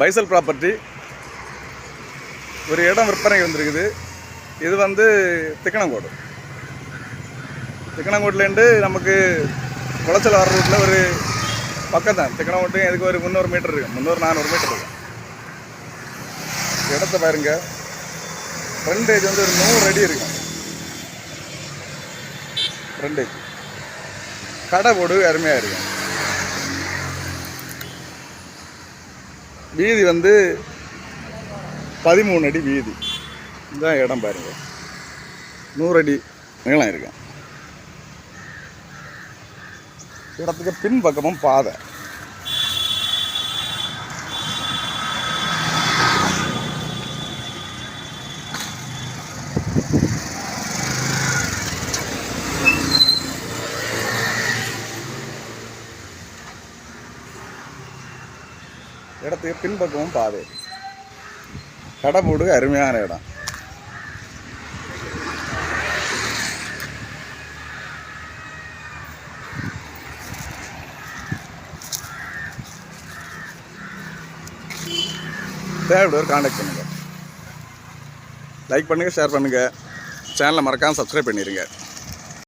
பைசல் property. ஒரு இடம் விற்பனை வந்திருக்குது. இது வந்து திக்கணங்கோடு. திக்கணங்கோட்லேருந்து நமக்கு குளச்சல் வர ரூட்டில் ஒரு பக்கம் தான் திக்கணங்கோட்டு இதுக்கு ஒரு முந்நூறு மீட்டர் இருக்குது முந்நூறு நானூறு மீட்டர் இருக்கும். இடத்த பாருங்க. ஃப்ரண்டேஜ் வந்து ஒரு நூறு அடி இருக்கும். ஃப்ரண்டேஜ் கடை போடு அருமையாக இருக்கும். வீதி வந்து பதிமூணு அடி வீதி. இதுதான் இடம் பாருங்க. நூறு அடி நீளம் இருக்கும் இடத்துக்கு பின் பக்கமும் பாதை. இடத்துக்கு பின்பக்கமும் பாதை. கடை போடு அருமையான இடம். தேவைப்படுவர் காண்டாக்ட் பண்ணுங்கள் லைக் பண்ணுங்கள் ஷேர் பண்ணுங்கள் சேனலை மறக்காமல் சப்ஸ்கிரைப் பண்ணிடுங்க